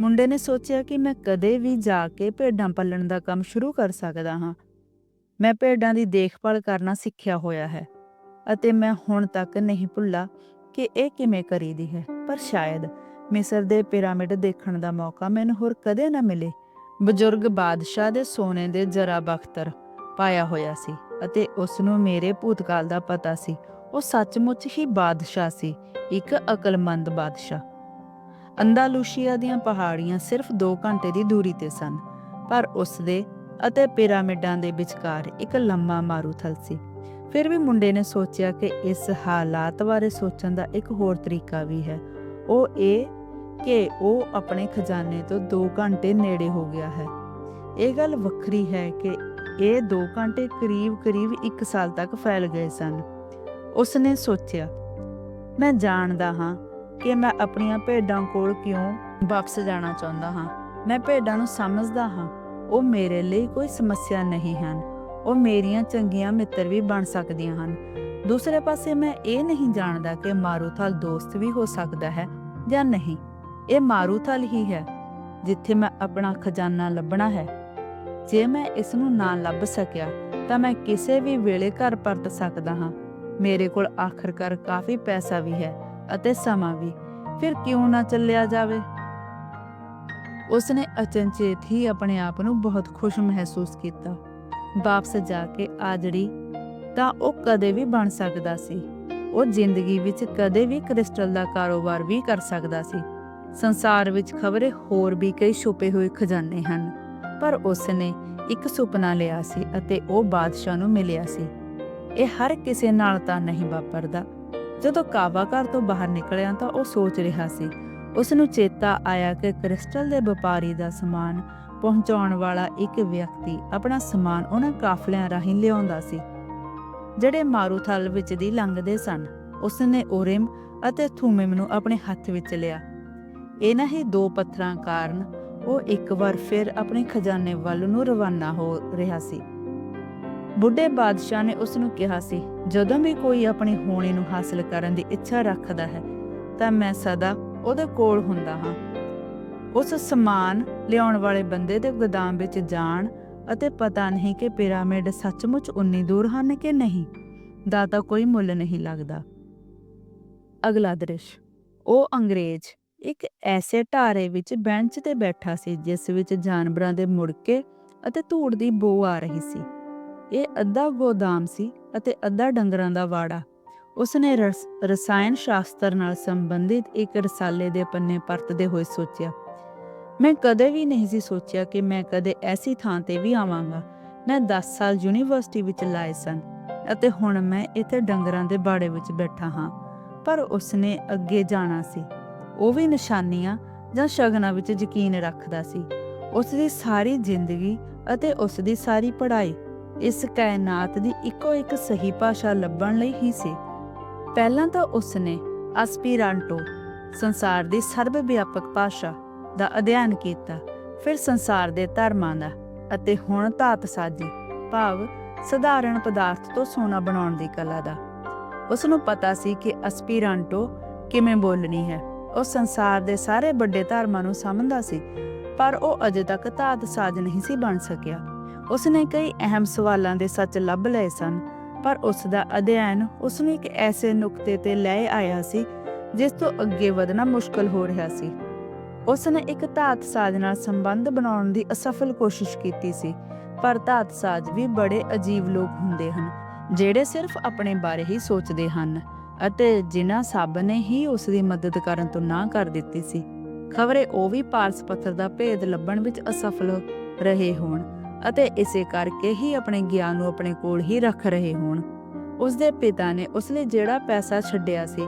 ਮੁੰਡੇ ਨੇ ਸੋਚਿਆ ਕਿ ਮੈਂ ਕਦੇ ਵੀ ਜਾ ਕੇ ਭੇਡਾਂ ਪਾਲਣ ਦਾ ਕੰਮ ਸ਼ੁਰੂ ਕਰ ਸਕਦਾ ਹਾਂ। ਮੈਂ ਭੇਡਾਂ ਦੀ ਦੇਖਭਾਲ ਕਰਨਾ ਸਿੱਖਿਆ ਹੋਇਆ ਹੈ ਅਤੇ ਮੈਂ ਹੁਣ ਤੱਕ ਨਹੀਂ ਭੁੱਲਾ ਕਿ ਇਹ ਕਿਵੇਂ ਕਰੀਦੀ ਹੈ। ਪਰ ਸ਼ਾਇਦ ਮਿਸਰ ਦੇ ਪਿਰਾਮਿਡ ਦੇਖਣ ਦਾ ਮੌਕਾ ਮੈਨੂੰ ਹੋਰ ਕਦੇ ਨਾ ਮਿਲੇ। ਬਜ਼ੁਰਗ ਬਾਦਸ਼ਾਹ ਦੇ ਸੋਨੇ ਦੇ ਜਰਾ ਬਖਤਰ ਪਾਇਆ ਹੋਇਆ ਸੀ ਅਤੇ ਉਸ ਨੂੰ ਮੇਰੇ ਭੂਤਕਾਲ ਦਾ ਪਤਾ ਸੀ। ਉਹ ਸੱਚਮੁੱਚ ਹੀ ਬਾਦਸ਼ਾਹ ਸੀ, ਇੱਕ ਅਕਲਮੰਦ ਬਾਦਸ਼ਾਹ। ਅੰਦਾਲੂਸ਼ੀਆ ਦੀਆਂ ਪਹਾੜੀਆਂ ਸਿਰਫ 2 ਘੰਟੇ ਦੀ ਦੂਰੀ ਤੇ ਸਨ, ਪਰ ਉਸ ਦੇ ਅਤੇ ਪਿਰਾਮਿਡਾਂ ਦੇ ਵਿਚਕਾਰ ਇੱਕ ਲੰਮਾ ਮਾਰੂਥਲ ਸੀ। ਫਿਰ ਵੀ ਮੁੰਡੇ ਨੇ ਸੋਚਿਆ ਕਿ ਇਸ ਹਾਲਾਤ ਬਾਰੇ ਸੋਚਣ ਦਾ ਇੱਕ ਹੋਰ ਤਰੀਕਾ ਵੀ ਹੈ। ਉਹ ਇਹ ਕਿ ਉਹ ਆਪਣੇ ਖਜ਼ਾਨੇ ਤੋਂ 2 ਘੰਟੇ ਨੇੜੇ ਹੋ ਗਿਆ ਹੈ। ਇਹ ਗੱਲ ਵੱਖਰੀ ਹੈ ਕਿ ਇਹ 2 ਘੰਟੇ ਕਰੀਬ-ਕਰੀਬ 1 ਸਾਲ ਤੱਕ ਫੈਲ ਗਏ ਸਨ। ਉਸਨੇ ਸੋਚਿਆ, ਮੈਂ ਜਾਣਦਾ ਹਾਂ ਕਿ ਮੈਂ ਆਪਣੀਆਂ ਭੇਡਾਂ ਕੋਲ ਕਿਉਂ ਵਾਪਸ ਜਾਣਾ ਚਾਹੁੰਦਾ ਹਾਂ। ਮੈਂ ਭੇਡਾਂ ਨੂੰ ਸਮਝਦਾ ਹਾਂ, ਉਹ ਮੇਰੇ ਲਈ ਕੋਈ ਸਮੱਸਿਆ ਨਹੀਂ ਹਨ। ਉਹ ਮੇਰੀਆਂ ਚੰਗੀਆਂ ਮਿੱਤਰ ਵੀ ਬਣ ਸਕਦੀਆਂ ਹਨ। ਦੂਸਰੇ ਪਾਸੇ ਮੈਂ ਇਹ ਨਹੀਂ ਜਾਣਦਾ ਕਿ ਮਾਰੂਥਲ ਦੋਸਤ ਵੀ ਹੋ ਸਕਦਾ ਹੈ ਜਾਂ ਨਹੀਂ। ਇਹ ਮਾਰੂਥਲ ਹੀ ਹੈ, ਜਿੱਥੇ ਮੈਂ ਆਪਣਾ ਖਜ਼ਾਨਾ ਲੱਭਣਾ ਹੈ। ਜੇ ਮੈਂ ਇਸ ਨੂੰ ਨਾ ਲੱਭ ਸਕਿਆ, ਤਾਂ ਮੈਂ ਕਿਸੇ ਵੀ ਵੇਲੇ ਘਰ ਪਰਤ ਸਕਦਾ ਹਾਂ। ਮੇਰੇ ਕੋਲ ਆਖਰਕਾਰ ਕਾਫੀ ਪੈਸਾ ਵੀ ਹੈ ਅਤੇ ਸਮਾਂ ਵੀ। ਫਿਰ ਕਿਉਂ ਨਾ ਚੱਲਿਆ ਜਾਵੇ? ਉਸਨੇ ਅਚਨਚੇਤ ਹੀ ਆਪਣੇ ਆਪ ਨੂੰ ਬਹੁਤ ਖੁਸ਼ ਮਹਿਸੂਸ ਕੀਤਾ। ਵਾਪਸ ਜਾ ਕੇ ਆਜੜੀ ਤਾਂ ਉਹ ਕਦੇ ਵੀ ਬਣ ਸਕਦਾ ਸੀ। ਉਹ ਜ਼ਿੰਦਗੀ ਵਿੱਚ ਕਦੇ ਵੀ ਕ੍ਰਿਸਟਲ ਦਾ ਕਾਰੋਬਾਰ ਵੀ ਕਰ ਸਕਦਾ ਸੀ। ਸੰਸਾਰ ਵਿੱਚ ਖਬਰੇ ਹੋਰ ਵੀ ਕਈ ਛੁਪੇ ਹੋਏ ਖਜ਼ਾਨੇ ਹਨ, ਪਰ ਉਸਨੇ ਇੱਕ ਸੁਪਨਾ ਲਿਆ ਸੀ ਅਤੇ ਉਹ ਬਾਦਸ਼ਾਹ ਨੂੰ ਮਿਲਿਆ ਸੀ। ਇਹ ਹਰ ਕਿਸੇ ਨਾਲ ਤਾਂ ਨਹੀਂ ਵਾਪਰਦਾ। ਜਦੋਂ ਕਾਵਾ ਘਰ ਤੋਂ ਬਾਹਰ ਨਿਕਲਿਆ ਤਾਂ ਉਹ ਸੋਚ ਰਿਹਾ ਸੀ ਉਸ ਨੂੰ ਚੇਤਾ ਆਇਆ ਕਿ ਕ੍ਰਿਸਟਲ ਦੇ ਵਪਾਰੀ ਦਾ ਸਮਾਨ ਪਹੁੰਚਾਉਣ ਵਾਲਾ ਇੱਕ ਵਿਅਕਤੀ ਆਪਣਾ ਸਮਾਨ ਉਹਨਾਂ ਕਾਫਲਿਆਂ ਰਾਹੀਂ ਲਿਆਉਂਦਾ ਸੀ, ਜਿਹੜੇ ਮਾਰੂਥਲ ਵਿੱਚ ਦੀ ਲੰਘਦੇ ਸਨ। ਉਸਨੇ ਉਰਿਮ ਅਤੇ ਥੂਮਿਮ ਨੂੰ ਆਪਣੇ ਹੱਥ ਵਿੱਚ ਲਿਆ। ਇਹਨਾਂ ਹੀ ਦੋ ਪੱਥਰਾਂ ਕਾਰਨ ਉਹ ਇੱਕ ਵਾਰ ਫਿਰ ਆਪਣੇ ਖਜ਼ਾਨੇ ਵੱਲ ਨੂੰ ਰਵਾਨਾ ਹੋ ਰਿਹਾ ਸੀ। ਬੁੱਢੇ ਬਾਦਸ਼ਾਹ ਨੇ ਉਸ ਨੂੰ ਕਿਹਾ ਸੀ, ਜਦੋਂ ਵੀ ਕੋਈ ਆਪਣੀ ਹੋਣੀ ਨੂੰ ਹਾਸਲ ਕਰਨ ਦੀ ਇੱਛਾ ਰੱਖਦਾ ਹੈ, ਤਾਂ ਮੈਂ ਸਦਾ ਉਹਦੇ ਕੋਲ ਹੁੰਦਾ ਹਾਂ। ਉਸ ਸਮਾਨ ਲਿਆਉਣ ਵਾਲੇ ਬੰਦੇ ਦੇ ਗੋਦਾਮ ਵਿੱਚ ਜਾਣ ਅਤੇ ਪਤਾ ਨਹੀਂ ਕਿ ਪਿਰਾਮਿਡ ਸੱਚਮੁੱਚ ਉਨੀ ਦੂਰ ਹਨ ਕਿ ਨਹੀਂ, ਦਾ ਤਾਂ ਕੋਈ ਮੁੱਲ ਨਹੀਂ ਲੱਗਦਾ। ਅਗਲਾ ਦ੍ਰਿਸ਼, ਉਹ ਅੰਗਰੇਜ਼ ਇੱਕ ਐਸੇ ਢਾਰੇ ਵਿੱਚ ਬੈਂਚ ਤੇ ਬੈਠਾ ਸੀ, ਜਿਸ ਵਿੱਚ ਜਾਨਵਰਾਂ ਦੇ ਮੁੜਕੇ ਅਤੇ ਧੂੜ ਦੀ ਬੋ ਆ ਰਹੀ ਸੀ। ਇਹ ਅੱਧਾ ਗੋਦਾਮ ਸੀ ਅਤੇ ਅੱਧਾ ਡੰਗਰਾਂ ਦਾ ਵਾੜਾ। ਉਸਨੇ ਰਸਾਇਣ ਸ਼ਾਸਤਰ ਨਾਲ ਸੰਬੰਧਿਤ ਇੱਕ ਰਸਾਲੇ ਦੇ ਪੰਨੇ ਪਰਤਦੇ ਹੋਏ ਸੋਚਿਆ, ਮੈਂ ਕਦੇ ਵੀ ਨਹੀਂ ਸੀ ਸੋਚਿਆ ਕਿ ਮੈਂ ਕਦੇ ਐਸੀ ਥਾਂ ਤੇ ਵੀ ਆਵਾਂਗਾ। ਮੈਂ 10 ਸਾਲ ਯੂਨੀਵਰਸਿਟੀ ਵਿੱਚ ਲਾਏ ਸਨ ਅਤੇ ਹੁਣ ਮੈਂ ਇੱਥੇ ਡੰਗਰਾਂ ਦੇ ਬਾੜੇ ਵਿੱਚ ਬੈਠਾ ਹਾਂ। ਪਰ ਉਸਨੇ ਅੱਗੇ ਜਾਣਾ ਸੀ। ਉਹ ਵੀ ਨਿਸ਼ਾਨੀਆਂ ਜਾਂ ਸ਼ਗਨਾਂ ਵਿੱਚ ਯਕੀਨ ਰੱਖਦਾ ਸੀ। ਉਸ ਦੀ ਸਾਰੀ ਜ਼ਿੰਦਗੀ ਅਤੇ ਉਸ ਦੀ ਸਾਰੀ ਪੜ੍ਹਾਈ ਇਸ ਕਾਇਨਾਤ ਦੀ ਇੱਕੋ ਇੱਕ ਸਹੀ ਭਾਸ਼ਾ ਲੱਭਣ ਲਈ ਹੀ ਸੀ। ਪਹਿਲਾਂ ਤਾਂ ਉਸਨੇ ਐਸਪੀਰਾਂਟੋ, ਸੰਸਾਰ ਦੀ ਸਰਬ ਵਿਆਪਕ ਭਾਸ਼ਾ ਦਾ ਅਧਿਐਨ ਕੀਤਾ, ਫਿਰ ਸੰਸਾਰ ਦੇ ਧਰਮਾਂ ਦਾ ਅਤੇ ਹੁਣ ਧਾਤ ਸਾਜੀ ਭਾਵ ਸਧਾਰਨ ਪਦਾਰਥ ਤੋਂ ਸੋਨਾ ਬਣਾਉਣ ਦੀ ਕਲਾ ਦਾ। ਉਸ ਨੂੰ ਪਤਾ ਸੀ ਕਿ ਐਸਪੀਰਾਂਟੋ ਕਿਵੇਂ ਬੋਲਣੀ ਹੈ। ਉਹ ਸੰਸਾਰ ਦੇ ਸਾਰੇ ਵੱਡੇ ਧਰਮਾਂ ਨੂੰ ਸਮਝਦਾ ਸੀ, ਪਰ ਉਹ ਅਜੇ ਤੱਕ ਧਾਤ ਸਾਜ ਨਹੀਂ ਸੀ ਬਣ ਸਕਿਆ। ਉਸ ਨੇ ਕਈ ਅਹਿਮ ਸਵਾਲਾਂ ਦੇ ਸੱਚ ਲੱਭ ਲਏ ਸਨ, ਪਰ ਉਸ ਦਾ ਅਧਿਐਨ ਉਸ ਨੂੰ ਇੱਕ ਐਸੇ ਨੁਕਤੇ ਤੇ ਲੈ ਆਇਆ ਸੀ, ਜਿਸ ਤੋਂ ਅੱਗੇ ਵਧਣਾ ਮੁਸ਼ਕਲ ਹੋ ਰਿਹਾ ਸੀ। ਉਸ ਨੇ ਇੱਕ ਧਾਤ ਸਾਜ ਨਾਲ ਸੰਬੰਧ ਬਣਾਉਣ ਦੀ ਅਸਫਲ ਕੋਸ਼ਿਸ਼ ਕੀਤੀ ਸੀ, ਪਰ ਧਾਤ ਸਾਜ ਵੀ ਬੜੇ ਅਜੀਬ ਲੋਕ ਹੁੰਦੇ ਹਨ, ਜਿਹੜੇ ਸਿਰਫ ਆਪਣੇ ਬਾਰੇ ਹੀ ਸੋਚਦੇ ਹਨ, ਅਤੇ ਜਿਨ੍ਹਾਂ ਸਭ ਨੇ ਹੀ ਉਸ ਦੀ ਮਦਦ ਕਰਨ ਤੋਂ ਨਾ ਕਰ ਦਿੱਤੀ ਸੀ। ਖਬਰੇ ਉਹ ਵੀ ਪਾਰਸ ਪੱਥਰ ਦਾ ਭੇਦ ਲੱਭਣ ਵਿੱਚ ਅਸਫਲ ਰਹੇ ਹੋਣ। ਅਤੇ ਇਸੇ ਕਰਕੇ ਹੀ ਆਪਣੇ ਗਿਆਨ ਨੂੰ ਆਪਣੇ ਕੋਲ ਹੀ ਰੱਖ ਰਹੇ ਹੋਣ। ਉਸ ਦੇ ਪਿਤਾ ਨੇ ਉਸ ਲਈ ਜਿਹੜਾ ਪੈਸਾ ਛੱਡਿਆ ਸੀ,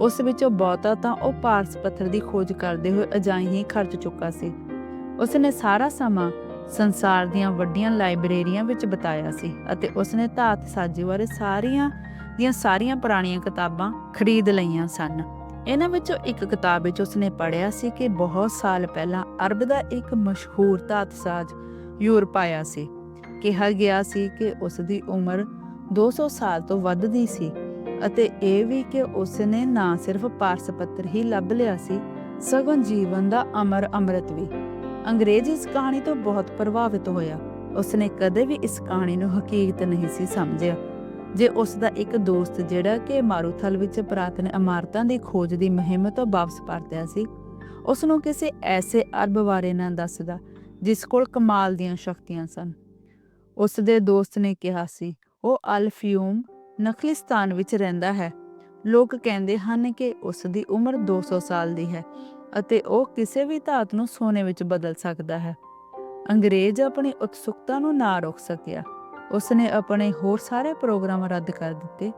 ਉਸ ਵਿੱਚੋਂ ਬਹੁਤਾ ਤਾਂ ਉਹ ਪਾਰਸ ਪੱਥਰ ਦੀ ਖੋਜ ਕਰਦੇ ਹੋਏ ਅਜਾਈ ਹੀ ਖਰਚ ਚੁੱਕਾ ਸੀ। ਉਸ ਨੇ ਸਾਰਾ ਸਮਾਂ ਸੰਸਾਰ ਦੀਆਂ ਵੱਡੀਆਂ ਲਾਇਬ੍ਰੇਰੀਆਂ ਵਿੱਚ ਬਿਤਾਇਆ ਸੀ ਅਤੇ ਉਸ ਨੇ ਧਾਤ ਸਾਜੀ ਬਾਰੇ ਸਾਰੀਆਂ ਦੀਆਂ ਸਾਰੀਆਂ ਪੁਰਾਣੀਆਂ ਕਿਤਾਬਾਂ ਖਰੀਦ ਲਈਆਂ ਸਨ। ਇਹਨਾਂ ਵਿੱਚੋਂ ਇੱਕ ਕਿਤਾਬ ਵਿੱਚ ਉਸਨੇ ਪੜ੍ਹਿਆ ਸੀ ਕਿ ਬਹੁਤ ਸਾਲ ਪਹਿਲਾਂ ਅਰਬ ਦਾ ਇੱਕ ਮਸ਼ਹੂਰ ਧਾਤ ਸਾਜ ਯੂਰਪ ਆਇਆ ਸੀ। ਕਿਹਾ ਗਿਆ ਸੀ ਕਿ ਉਸ ਦੀ ਉਮਰ 200 ਸਾਲ ਤੋਂ ਵੱਧ ਦੀ ਸੀ ਅਤੇ ਇਹ ਵੀ ਕਿ ਉਸ ਨੇ ਨਾ ਸਿਰਫ ਪਾਰਸ ਪੱਤਰ ਹੀ ਲੱਭ ਲਿਆ ਸੀ, ਸਗੋਂ ਜੀਵਨ ਦਾ ਅਮਰ ਅੰਮ੍ਰਿਤ ਵੀ। ਅੰਗਰੇਜ਼ ਇਸ ਕਹਾਣੀ ਤੋਂ ਬਹੁਤ ਪ੍ਰਭਾਵਿਤ ਹੋਇਆ। ਉਸ ਨੇ ਕਦੇ ਵੀ ਇਸ ਕਹਾਣੀ ਨੂੰ ਹਕੀਕਤ ਨਹੀਂ ਸੀ ਸਮਝਿਆ। ਜੇ ਉਸ ਦਾ ਇੱਕ ਦੋਸਤ ਜਿਹੜਾ ਕਿ ਮਾਰੂਥਲ ਵਿੱਚ ਪ੍ਰਾਤਨ ਇਮਾਰਤਾਂ ਦੀ ਖੋਜ ਦੀ ਮੁਹਿੰਮ ਤੋਂ ਵਾਪਸ ਪਰਤਿਆ ਸੀ ਉਸ ਨੂੰ ਕਿਸੇ ਐਸੇ ਅਰਬ ਬਾਰੇ ਨਾ ਦੱਸਦਾ ਜਿਸ ਕੋਲ ਕਮਾਲ ਦੀਆਂ ਸ਼ਕਤੀਆਂ ਸਨ। ਉਸ ਦੇ ਦੋਸਤ ਨੇ ਕਿਹਾ ਸੀ, ਉਹ ਅਲਫਿਊਮ ਨਖਲਿਸਤਾਨ ਵਿੱਚ ਰਹਿੰਦਾ ਹੈ। ਲੋਕ ਕਹਿੰਦੇ ਹਨ ਕਿ ਉਸ ਦੀ ਉਮਰ 200 ਸਾਲ ਦੀ ਹੈ ਅਤੇ ਉਹ ਕਿਸੇ ਵੀ ਧਾਤ ਨੂੰ ਸੋਨੇ ਵਿੱਚ ਬਦਲ ਸਕਦਾ ਹੈ। ਅੰਗਰੇਜ਼ ਆਪਣੀ ਉਤਸੁਕਤਾ ਨੂੰ ਨਾ ਰੋਕ ਸਕਿਆ। ਉਸ ਨੇ ਆਪਣੇ ਹੋਰ ਸਾਰੇ ਪ੍ਰੋਗਰਾਮ ਰੱਦ ਕਰ ਦਿੱਤੇ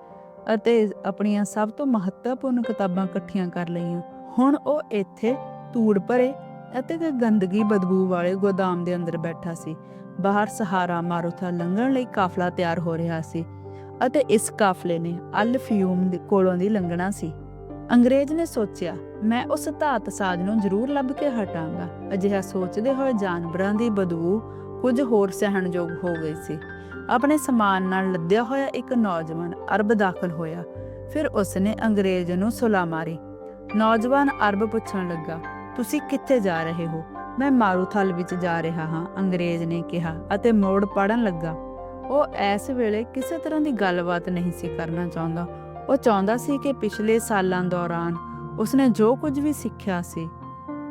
ਅਤੇ ਆਪਣੀਆਂ ਸਭ ਤੋਂ ਮਹੱਤਵਪੂਰਨ ਕਿਤਾਬਾਂ ਇਕੱਠੀਆਂ ਕਰ ਲਈਆਂ। ਹੁਣ ਉਹ ਇੱਥੇ ਧੂੜ ਭਰੇ ਅਤੇ ਤੇ ਗੰਦਗੀ ਬਦਬੂ ਵਾਲੇ ਗੋਦਾਮ ਦੇ ਅੰਦਰ ਬੈਠਾ ਸੀ। ਬਾਹਰ ਸਹਾਰਾ ਮਾਰੂਥਾ ਲੰਘਣ ਲਈ ਕਾਫਲਾ ਤਿਆਰ ਹੋ ਰਿਹਾ ਸੀ ਅਤੇ ਇਸ ਕਾਫਲੇ ਨੇ ਅਲਫਿਊਮ ਦੇ ਕੋਲੋਂ ਦੀ ਲੰਘਣਾ ਸੀ। ਅੰਗਰੇਜ਼ ਨੇ ਸੋਚਿਆ, ਮੈਂ ਉਸ ਧਾਤ ਸਾਜ ਨੂੰ ਜ਼ਰੂਰ ਲੱਭ ਕੇ ਹਟਾਂਗਾ। ਅਜਿਹਾ ਸੋਚਦੇ ਹੋਏ ਜਾਨਵਰਾਂ ਦੀ ਬਦਬੂ ਕੁਝ ਹੋਰ ਸਹਿਣਯੋਗ ਹੋ ਗਈ ਸੀ। ਆਪਣੇ ਸਮਾਨ ਨਾਲ ਲੱਦਿਆ ਹੋਇਆ ਇੱਕ ਨੌਜਵਾਨ ਅਰਬ ਦਾਖਲ ਹੋਇਆ। ਫਿਰ ਉਸਨੇ ਅੰਗਰੇਜ਼ ਨੂੰ ਸੁਲਾ ਮਾਰੀ। ਨੌਜਵਾਨ ਅਰਬ ਪੁੱਛਣ ਲੱਗਾ ਤੁਸੀਂ ਕਿੱਥੇ ਜਾ ਰਹੇ ਹੋ? ਮੈਂ ਮਾਰੂਥਲ ਵਿੱਚ ਜਾ ਰਿਹਾ ਹਾਂ, ਅੰਗਰੇਜ਼ ਨੇ ਕਿਹਾ ਅਤੇ ਮੋੜ ਪੜਨ ਲੱਗਾ। ਉਹ ਐਸ ਵੇਲੇ ਕਿਸੇ ਤਰ੍ਹਾਂ ਦੀ ਗੱਲਬਾਤ ਨਹੀਂ ਸੀ ਕਰਨਾ ਚਾਹੁੰਦਾ। ਉਹ ਚਾਹੁੰਦਾ ਸੀ ਕਿ ਪਿਛਲੇ ਸਾਲਾਂ ਦੌਰਾਨ ਉਸਨੇ ਜੋ ਕੁਝ ਵੀ ਸਿੱਖਿਆ ਸੀ,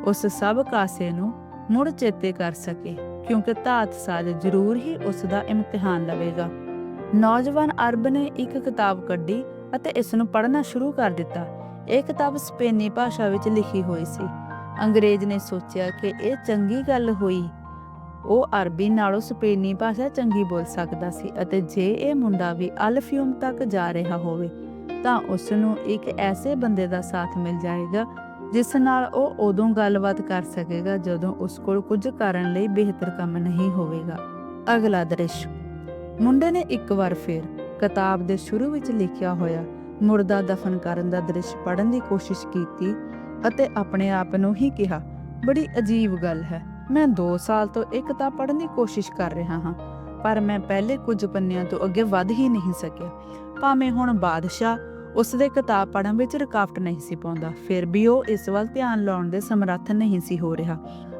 ਉਸ ਸਭ ਕਾਸੇ ਨੂੰ ਮੁੜ ਚੇਤੇ ਕਰ ਸਕੇ, ਕਿਉਂਕਿ ਧਾਤ ਸਾਜ ਜ਼ਰੂਰ ਹੀ ਉਸ ਦਾ ਇਮਤਿਹਾਨ ਲਵੇਗਾ। ਨੌਜਵਾਨ ਅਰਬ ਨੇ ਇੱਕ ਕਿਤਾਬ ਕੱਢੀ ਅਤੇ ਇਸ ਨੂੰ ਪੜ੍ਹਨਾ ਸ਼ੁਰੂ ਕਰ ਦਿੱਤਾ। ਇਹ ਕਿਤਾਬ ਸਪੇਨੀ ਭਾਸ਼ਾ ਵਿੱਚ ਲਿਖੀ ਹੋਈ ਸੀ। ਅੰਗਰੇਜ਼ ਨੇ ਸੋਚਿਆ ਕਿ ਇਹ ਚੰਗੀ ਗੱਲ ਹੋਈ। ਉਹ ਅਰਬੀ ਨਾਲੋਂ ਸਪੇਨੀ ਭਾਸ਼ਾ ਚੰਗੀ ਬੋਲ ਸਕਦਾ ਸੀ ਅਤੇ ਜੇ ਇਹ ਮੁੰਡਾ ਵੀ ਅਲਫਿਊਮ ਤੱਕ ਜਾ ਰਿਹਾ ਹੋਵੇ, ਤਾਂ ਉਸ ਨੂੰ ਇੱਕ ਐਸੇ ਬੰਦੇ ਦਾ ਸਾਥ ਮਿਲ ਜਾਏਗਾ, ਜਿਸ ਨਾਲ ਉਹ ਉਦੋਂ ਗੱਲਬਾਤ ਕਰ ਸਕੇਗਾ ਜਦੋਂ ਉਸ ਕੋਲ ਕੁਝ ਕਰਨ ਲਈ ਬਿਹਤਰ ਕੰਮ ਨਹੀਂ ਹੋਵੇਗਾ। ਅਗਲਾ ਦ੍ਰਿਸ਼। ਮੁੰਡੇ ਨੇ ਇੱਕ ਵਾਰ ਫਿਰ ਕਿਤਾਬ ਦੇ ਸ਼ੁਰੂ ਵਿੱਚ ਲਿਖਿਆ ਹੋਇਆ ਮੁਰਦਾ ਦਫਨ ਕਰਨ ਦਾ ਦ੍ਰਿਸ਼ ਪੜਨ ਦੀ ਕੋਸ਼ਿਸ਼ ਕੀਤੀ ਅਤੇ ਆਪਣੇ ਆਪ ਨੂੰ ਹੀ ਕਿਹਾ, ਬੜੀ ਅਜੀਬ ਗੱਲ ਹੈ, ਮੈਂ 2 ਸਾਲ ਤੋਂ ਇਹ ਕਿਤਾਬ ਪੜ੍ਹਨ ਦੀ ਕੋਸ਼ਿਸ਼ ਕਰ ਰਿਹਾ ਹਾਂ, ਪਰ ਮੈਂ ਪਹਿਲੇ ਕੁਝ ਪੰਨਿਆਂ ਤੋਂ ਅੱਗੇ ਵੱਧ ਹੀ ਨਹੀਂ ਸਕਿਆ। ਭਾਵੇਂ ਹੁਣ ਬਾਦਸ਼ਾਹ ਉਸ ਦੇ ਕਿਤਾਬ ਪੜਨ ਵਿੱਚ ਰੁਕਾਵਟ ਨਹੀਂ ਸੀ ਪਾਉਂਦਾ, ਫਿਰ ਵੀ ਉਹ ਇਸ ਵੱਲ ਧਿਆਨ ਲਾਉਣ ਦੇ ਸਮਰੱਥ ਨਹੀਂ ਸੀ ਹੋ ਰਿਹਾ।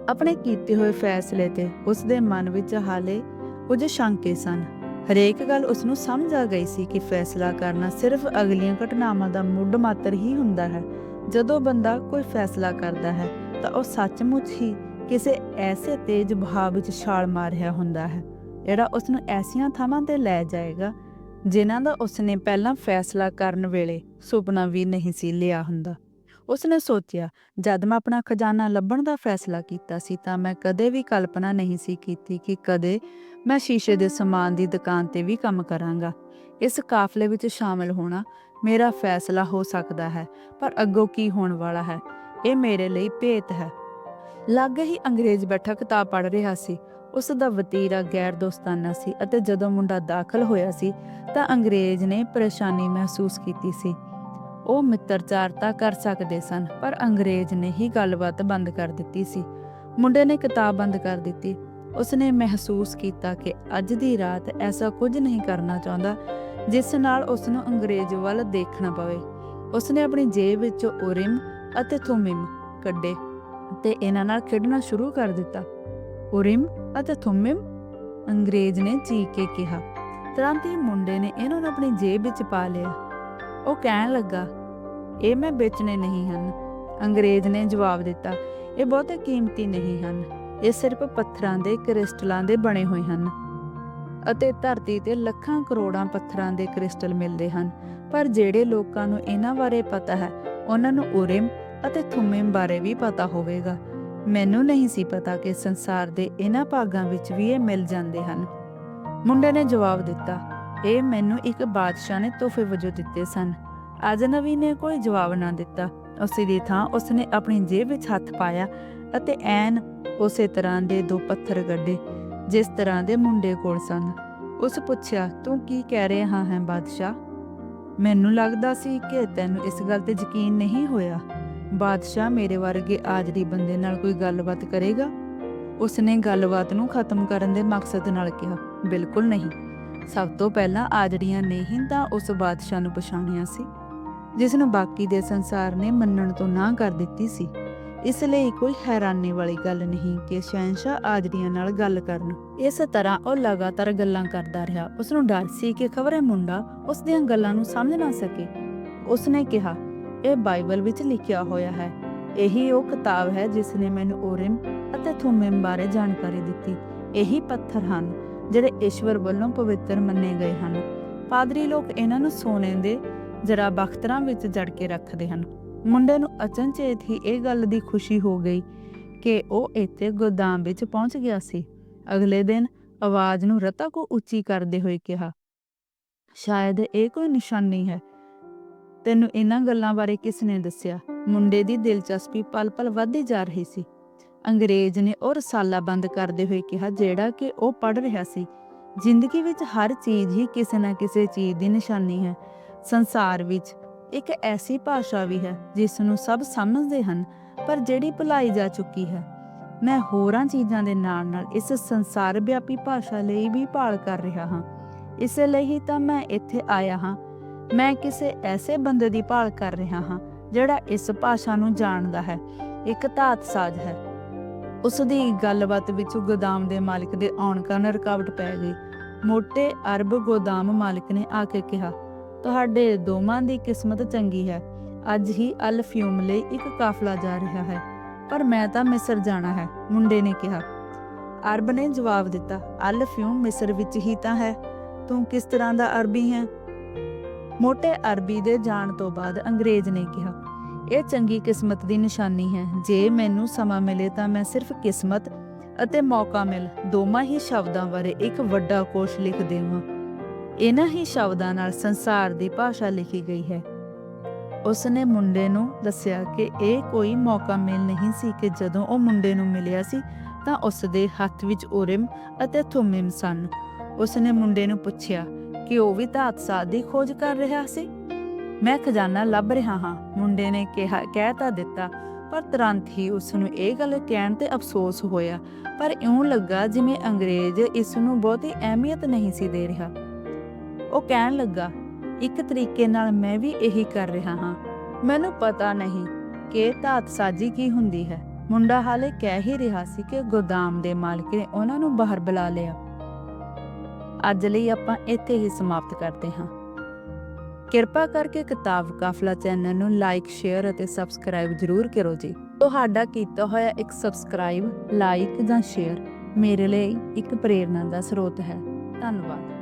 ਆਪਣੇ ਕੀਤੇ ਹੋਏ ਫੈਸਲੇ ਤੇ ਉਸ ਦੇ ਮਨ ਵਿੱਚ ਹਾਲੇ ਕੁਝ ਸ਼ੰਕੇ ਸਨ। ਹਰੇਕ ਗੱਲ ਉਸ ਨੂੰ ਸਮਝ ਆ ਗਈ ਸੀ ਕਿ ਫੈਸਲਾ ਕਰਨਾ ਸਿਰਫ ਅਗਲੀਆਂ ਘਟਨਾਵਾਂ ਦਾ ਮੁੱਢ ਮਾਤਰ ਹੀ ਹੁੰਦਾ ਹੈ ਜਦੋਂ ਬੰਦਾ ਕੋਈ ਫੈਸਲਾ ਕਰਦਾ ਹੈ, ਤਾਂ ਉਹ ਸੱਚਮੁੱਚ ਹੀ ਕਿਸੇ ਐਸੇ ਤੇਜ਼ ਬਹਾਵ ਵਿੱਚ ਛਾਲ ਮਾਰ ਰਿਹਾ ਹੁੰਦਾ ਹੈ, ਜਿਹੜਾ ਉਸ ਨੂੰ ਐਸੀਆਂ ਥਾਵਾਂ ਤੇ ਲੈ ਜਾਏਗਾ, ਜਿਨ੍ਹਾਂ ਦਾ ਉਸ ਪਹਿਲਾਂ ਫੈਸਲਾ ਕਰਨ ਵੇਲੇ ਸੁਪਨਾ ਵੀ ਨਹੀਂ ਸੀ ਲਿਆ ਹੁੰਦਾ। ਉਸਨੇ ਸੋਚਿਆ, ਜਦ ਮੈਂ ਆਪਣਾ ਖਜ਼ਾਨਾ ਲੱਭਣ ਦਾ ਫੈਸਲਾ ਕੀਤਾ ਸੀ, ਤਾਂ ਮੈਂ ਕਦੇ ਵੀ ਕਲਪਨਾ ਨਹੀਂ ਸੀ ਕੀਤੀ ਕਿ ਕਦੇ ਮੈਂ ਸ਼ੀਸ਼ੇ ਦੇ ਸਮਾਨ ਦੀ ਦੁਕਾਨ ਤੇ ਵੀ ਕੰਮ ਕਰਾਂਗਾ। ਇਸ ਕਾਫਲੇ ਵਿੱਚ ਸ਼ਾਮਲ ਹੋਣਾ ਮੇਰਾ ਫੈਸਲਾ ਹੋ ਸਕਦਾ ਹੈ, ਪਰ ਅੱਗੋਂ ਕੀ ਹੋਣ ਵਾਲਾ ਹੈ? ਇਹ ਮੇਰੇ ਲਈ ਭੇਤ ਹੈ। ਲਾਗੇ ਹੀ ਅੰਗਰੇਜ਼ ਬੈਠਾ ਕਿਤਾਬ ਪੜ੍ਹ ਰਿਹਾ ਸੀ। ਉਸ ਦਾ ਵਤੀਰਾ ਗੈਰ ਦੋਸਤਾਨਾ ਸੀ ਅਤੇ ਜਦੋਂ ਮੁੰਡਾ ਦਾਖਲ ਹੋਇਆ ਸੀ, ਤਾਂ ਅੰਗਰੇਜ਼ ਨੇ ਪਰੇਸ਼ਾਨੀ ਮਹਿਸੂਸ ਕੀਤੀ ਸੀ। ਉਹ ਮਿੱਤਰਚਾਰਤਾ ਕਰ ਸਕਦੇ ਸਨ, ਪਰ ਅੰਗਰੇਜ਼ ਨੇ ਹੀ ਗੱਲਬਾਤ ਬੰਦ ਕਰ ਦਿੱਤੀ ਸੀ। ਮੁੰਡੇ ਨੇ ਕਿਤਾਬ ਬੰਦ ਕਰ ਦਿੱਤੀ। ਉਸਨੇ ਮਹਿਸੂਸ ਕੀਤਾ ਕਿ ਅੱਜ ਦੀ ਰਾਤ ਐਸਾ ਕੁਝ ਨਹੀਂ ਕਰਨਾ ਚਾਹੁੰਦਾ ਜਿਸ ਨਾਲ ਉਸ ਨੂੰ ਅੰਗਰੇਜ਼ ਵੱਲ ਦੇਖਣਾ ਪਵੇ। ਉਸਨੇ ਆਪਣੀ ਜੇਬ ਵਿੱਚੋਂ ਉਰਿਮ ਅਤੇ ਥੁਮਿਮ ਕੱਢੇ ਤੇ ਇਹਨਾਂ ਨਾਲ ਖੇਡਣਾ ਸ਼ੁਰੂ ਕਰ ਦਿੱਤਾ। ਉਰਿਮ ਅਤੇ ਥੁਮਿਮ ਅੰਗਰੇਜ਼ ਨੇ ਚੀਕ ਕੇ ਕਿਹਾ। ਤੁਰੰਤ ਹੀ ਮੁੰਡੇ ਨੇ ਇਹਨਾਂ ਨੂੰ ਆਪਣੀ ਜੇਬ ਵਿੱਚ ਪਾ ਲਿਆ। ਉਹ ਕਹਿਣ ਲੱਗਾ, ਇਹ ਮੈਂ ਵੇਚਣੇ ਨਹੀਂ ਹਨ। ਅੰਗਰੇਜ਼ ਨੇ ਜਵਾਬ ਦਿੱਤਾ, ਇਹ ਬਹੁਤੇ ਕੀਮਤੀ ਨਹੀਂ ਹਨ। ਇਹ ਸਿਰਫ ਪੱਥਰਾਂ ਦੇ ਕ੍ਰਿਸਟਲਾਂ ਦੇ ਬਣੇ ਹੋਏ ਹਨ। ਅਤੇ ਧਰਤੀ ਤੇ ਲੱਖਾਂ ਕਰੋੜਾਂ ਪੱਥਰਾਂ ਦੇ ਕ੍ਰਿਸਟਲ ਮਿਲਦੇ ਹਨ। ਪਰ ਜਿਹੜੇ ਲੋਕਾਂ ਨੂੰ ਇਹਨਾਂ ਬਾਰੇ ਪਤਾ ਹੈ, ਉਹਨਾਂ ਨੂੰ ਉਰਿਮ ਅਤੇ ਥੁਮਿਮ ਬਾਰੇ ਵੀ ਪਤਾ ਹੋਵੇਗਾ। ਮੈਨੂੰ ਨਹੀਂ ਸੀ ਪਤਾ ਕਿ ਸੰਸਾਰ ਦੇ ਇਹਨਾਂ ਭਾਗਾਂ ਵਿੱਚ ਵੀ ਇਹ ਮਿਲ ਜਾਂਦੇ ਹਨ। ਮੁੰਡੇ ਨੇ ਜਵਾਬ ਦਿੱਤਾ, ਇਹ ਮੈਨੂੰ ਇੱਕ ਬਾਦਸ਼ਾਹ ਨੇ ਤੋਹਫੇ ਵਜੋਂ ਦਿੱਤੇ ਸਨ। ਅਜਨਬੀ ਨੇ ਕੋਈ ਜਵਾਬ ਨਾ ਦਿੱਤਾ। ਉਸੇ ਦੀ ਥਾਂ ਉਸਨੇ ਆਪਣੀ ਜੇਬ ਵਿੱਚ ਹੱਥ ਪਾਇਆ ਅਤੇ ਐਨ ਉਸੇ ਤਰ੍ਹਾਂ ਦੇ ਦੋ ਪੱਥਰ ਕੱਢੇ ਜਿਸ ਤਰ੍ਹਾਂ ਦੇ ਮੁੰਡੇ ਕੋਲ ਸਨ। ਉਸ ਪੁੱਛਿਆ, ਤੂੰ ਕੀ ਕਹਿ ਰਿਹਾ ਹੈ ਬਾਦਸ਼ਾਹ? ਮੈਨੂੰ ਲੱਗਦਾ ਸੀ ਕਿ ਤੈਨੂੰ ਇਸ ਗੱਲ ਤੇ ਯਕੀਨ ਨਹੀਂ ਹੋਇਆ। ਬਾਦਸ਼ਾਹ ਮੇਰੇ ਵਰਗੇ ਆਜਰੀ ਬੰਦੇ ਨਾਲ ਕੋਈ ਗੱਲਬਾਤ ਕਰੇਗਾ? ਉਸਨੇ ਗੱਲਬਾਤ ਨੂੰ ਖਤਮ ਕਰਨ ਦੇ ਮਕਸਦ ਨਾਲ ਕਿਹਾ, ਬਿਲਕੁਲ ਨਹੀਂ। ਸਭ ਤੋਂ ਪਹਿਲਾਂ ਆਜੜੀਆਂ ਨੇ ਹੀ ਤਾਂ ਉਸ ਬਾਦਸ਼ਾਹ ਨੂੰ ਪਛਾਣਿਆ ਸੀ, ਜਿਸ ਨੂੰ ਬਾਕੀ ਦੇ ਸੰਸਾਰ ਨੇ ਮੰਨਣ ਤੋਂ ਨਾ ਕਰ ਦਿੱਤੀ ਸੀ। ਇਸ ਲਈ ਕੋਈ ਹੈਰਾਨੀ ਵਾਲੀ ਗੱਲ ਨਹੀਂ ਕਿ ਸ਼ਹਿਨशाह ਆਜੜੀਆਂ ਨਾਲ ਗੱਲ ਕਰਨ। ਇਸ ਤਰ੍ਹਾਂ ਉਹ ਲਗਾਤਾਰ ਗੱਲਾਂ ਕਰਦਾ ਰਿਹਾ। ਉਸ ਨੂੰ ਡਰ ਸੀ ਕਿ ਖਬਰੇ ਮੁੰਡਾ ਉਸ ਦੀਆਂ ਗੱਲਾਂ ਨੂੰ ਸਮਝ ਨਾ ਸਕੇ। ਉਸ ਨੇ ਕਿਹਾ, ਇਹ ਬਾਈਬਲ ਵਿੱਚ ਲਿਖਿਆ ਹੋਇਆ ਹੈ। ਇਹੀ ਉਹ ਕਿਤਾਬ ਹੈ ਜਿਸ ਨੇ ਮੈਨੂੰ ਓਰਿਮ ਅਤੇ ਥੁਮਿਮ ਬਾਰੇ ਜਾਣਕਾਰੀ ਦਿੱਤੀ। ਇਹੀ ਪੱਥਰ ਹਨ ਜਿਹੜੇ ਈਸ਼ਵਰ ਵੱਲੋਂ ਪਵਿੱਤਰ ਮੰਨੇ ਗਏ ਹਨ। ਪਾਦਰੀ ਲੋਕ ਇਹਨਾਂ ਨੂੰ ਸੋਨੇ ਦੇ ਜਰਾ ਬਖਤਰਾਂ ਵਿੱਚ ਜੜ ਕੇ ਰੱਖਦੇ ਹਨ। ਮੁੰਡੇ ਨੂੰ ਅਚਨਚੇਤ ਹੀ ਇਹ ਗੱਲ ਦੀ ਖੁਸ਼ੀ ਹੋ ਗਈ ਕਿ ਉਹ ਇੱਥੇ ਗੋਦਾਮ ਵਿੱਚ ਪਹੁੰਚ ਗਿਆ ਸੀ। ਅਗਲੇ ਦਿਨ ਆਵਾਜ਼ ਨੂੰ ਰਤਾ ਕੋ ਉੱਚੀ ਕਰਦੇ ਹੋਏ ਕਿਹਾ, ਸ਼ਾਇਦ ਇਹ ਕੋਈ ਨਿਸ਼ਾਨੀ ਹੈ। ਤੈਨੂੰ ਇਹਨਾਂ ਗੱਲਾਂ ਬਾਰੇ ਕਿਸ ਨੇ ਦੱਸਿਆ? ਮੁੰਡੇ ਦੀ ਦਿਲਚਸਪੀ ਪਲ-ਪਲ ਵੱਧਦੀ ਜਾ ਰਹੀ ਸੀ। ਅੰਗਰੇਜ਼ ਨੇ ਉਹ ਰਸਾਲਾ ਬੰਦ ਕਰਦੇ ਹੋਏ ਕਿਹਾ ਜਿਹੜਾ ਕਿ ਉਹ ਪੜ ਰਿਹਾ ਸੀ। ਜ਼ਿੰਦਗੀ ਵਿੱਚ ਹਰ ਚੀਜ਼ ਹੀ ਕਿਸੇ ਨਾ ਕਿਸੇ ਚੀਜ਼ ਦੀ ਨਿਸ਼ਾਨੀ ਹੈ। ਸੰਸਾਰ ਵਿੱਚ ਇੱਕ ਐਸੀ ਭਾਸ਼ਾ ਵੀ ਹੈ ਜਿਸ ਨੂੰ ਸਭ ਸਮਝਦੇ ਹਨ, ਪਰ ਜਿਹੜੀ ਭੁਲਾਈ ਜਾ ਚੁੱਕੀ ਹੈ। ਮੈਂ ਹੋਰਾਂ ਚੀਜ਼ਾਂ ਦੇ ਨਾਲ-ਨਾਲ ਇਸ ਸੰਸਾਰ ਵਿਆਪੀ ਭਾਸ਼ਾ ਲਈ ਵੀ ਭਾਲ ਕਰ ਰਿਹਾ ਹਾਂ। ਇਸੇ ਲਈ ਤਾਂ ਮੈਂ ਇੱਥੇ ਆਇਆ ਹਾਂ। ਮੈਂ ਕਿਸੇ ਐਸੇ ਬੰਦੇ ਦੀ ਭਾਲ ਕਰ ਰਿਹਾ ਹਾਂ, ਜਿਹੜਾ ਇਸ ਭਾਸ਼ਾ ਨੂੰ ਜਾਣਦਾ ਹੈ। ਇੱਕ ਧਾਤ ਸਾਜ਼ ਹੈ। ਉਸ ਦੀ ਗੱਲਬਾਤ ਵਿੱਚ ਗੋਦਾਮ ਦੇ ਮਾਲਕ ਦੇ ਆਉਣ ਕਾਰਨ ਰੁਕਾਵਟ ਪੈ ਗਈ। ਮੋਟੇ ਅਰਬ ਗੋਦਾਮ ਮਾਲਕ ਨੇ ਆ ਕੇ ਕਿਹਾ ਤੁਹਾਡੇ ਦੋਵਾਂ ਦੀ ਕਿਸਮਤ ਚੰਗੀ ਹੈ। ਅੱਜ ਹੀ ਅਲ ਫਿਊਮ ਲਈ ਇੱਕ ਕਾਫਲਾ ਜਾ ਰਿਹਾ ਹੈ, ਪਰ ਮੈਂ ਤਾਂ ਮਿਸਰ ਜਾਣਾ ਹੈ, ਮੁੰਡੇ ਨੇ ਕਿਹਾ। ਅਰਬ ਨੇ ਜਵਾਬ ਦਿੱਤਾ ਅਲ ਫਿਊਮ ਮਿਸਰ ਵਿੱਚ ਹੀ ਤਾਂ ਹੈ, ਤੂੰ ਕਿਸ ਤਰ੍ਹਾਂ ਦਾ ਅਰਬੀ ਹੈ? ਮੋٹے ਅਰਬੀ ਦੇ ਜਾਣ ਤੋਂ ਬਾਅਦ ਅੰਗਰੇਜ਼ ਨੇ ਕਿਹਾ, ਇਹ ਚੰਗੀ ਕਿਸਮਤ ਦੀ ਨਿਸ਼ਾਨੀ ਹੈ, ਜੇ ਮੈਨੂੰ ਸਮਾਂ ਮਿਲੇ ਤਾਂ ਮੈਂ ਸਿਰਫ ਕਿਸਮਤ ਅਤੇ ਮੌਕਾ ਮਿਲ, ਦੋਵਾਂ ਹੀ ਸ਼ਬਦਾਂ ਬਾਰੇ ਇੱਕ ਵੱਡਾ ਕੋਸ਼ ਲਿਖ ਦੇਵਾਂ। ਇਹਨਾਂ ਹੀ ਸ਼ਬਦਾਂ ਨਾਲ ਸੰਸਾਰ ਦੀ ਭਾਸ਼ਾ ਲਿਖੀ ਗਈ ਹੈ। ਉਸ ਨੇ ਮੁੰਡੇ ਨੂੰ ਦੱਸਿਆ ਕਿ ਇਹ ਕੋਈ ਮੌਕਾ ਮਿਲ ਨਹੀਂ ਸੀ ਕਿ ਜਦੋਂ ਉਹ ਮੁੰਡੇ ਨੂੰ ਮਿਲਿਆ ਸੀ, ਤਾਂ ਉਸ ਦੇ ਹੱਥ ਵਿੱਚ ਉਰਿਮ ਅਤੇ ਥੁਮਿਮ ਸਨ। ਉਸ ਨੇ ਮੁੰਡੇ ਨੂੰ ਪੁੱਛਿਆ, ਕਿ ਉਹ ਵੀ ਧਾਤ ਸਾਧ ਦੀ ਖੋਜ ਕਰ ਰਿਹਾ ਸੀ? ਮੈਂ ਖਜ਼ਾਨਾ ਲੱਭ ਰਿਹਾ ਹਾਂ, ਮੁੰਡੇ ਨੇ ਕਿਹਾ, ਕਹਿ ਤਾਂ ਦਿੱਤਾ, ਪਰ ਤੁਰੰਤ ਹੀ ਉਸ ਨੂੰ ਇਹ ਗੱਲ ਕਹਿਣ ਤੇ ਅਫਸੋਸ ਹੋਇਆ। ਪਰ ਇਉਂ ਲੱਗਾ ਜਿਵੇਂ ਅੰਗਰੇਜ਼ ਇਸ ਨੂੰ ਬਹੁਤੀ ਅਹਿਮੀਅਤ ਨਹੀਂ ਸੀ ਦੇ ਰਿਹਾ। ਉਹ ਕਹਿਣ ਲੱਗਾ, ਇੱਕ ਤਰੀਕੇ ਨਾਲ ਮੈਂ ਵੀ ਇਹੀ ਕਰ ਰਿਹਾ ਹਾਂ। ਮੈਨੂੰ ਪਤਾ ਨਹੀਂ ਕਿ ਧਾਤ ਸਾਜੀ ਕੀ ਹੁੰਦੀ ਹੈ। ਮੁੰਡਾ ਹਾਲੇ ਕਹਿ ਹੀ ਰਿਹਾ ਸੀ ਕਿ ਗੋਦਾਮ ਦੇ ਮਾਲਕ ਨੇ ਉਹਨਾਂ ਨੂੰ ਬਾਹਰ ਬੁਲਾ ਲਿਆ। ਅੱਜ ਲਈ ਆਪਾਂ ਇੱਥੇ ਹੀ ਸਮਾਪਤ ਕਰਦੇ ਹਾਂ। ਕਿਰਪਾ ਕਰਕੇ ਕਿਤਾਬ ਕਾਫਲਾ ਚੈਨਲ ਨੂੰ ਲਾਈਕ, ਸ਼ੇਅਰ ਅਤੇ ਸਬਸਕ੍ਰਾਈਬ ਜ਼ਰੂਰ ਕਰੋ ਜੀ। ਤੁਹਾਡਾ ਕੀਤਾ ਹੋਇਆ ਇੱਕ ਸਬਸਕ੍ਰਾਈਬ, ਲਾਈਕ ਜਾਂ ਸ਼ੇਅਰ ਮੇਰੇ ਲਈ ਇੱਕ ਪ੍ਰੇਰਨਾ ਦਾ ਸਰੋਤ ਹੈ। ਧੰਨਵਾਦ।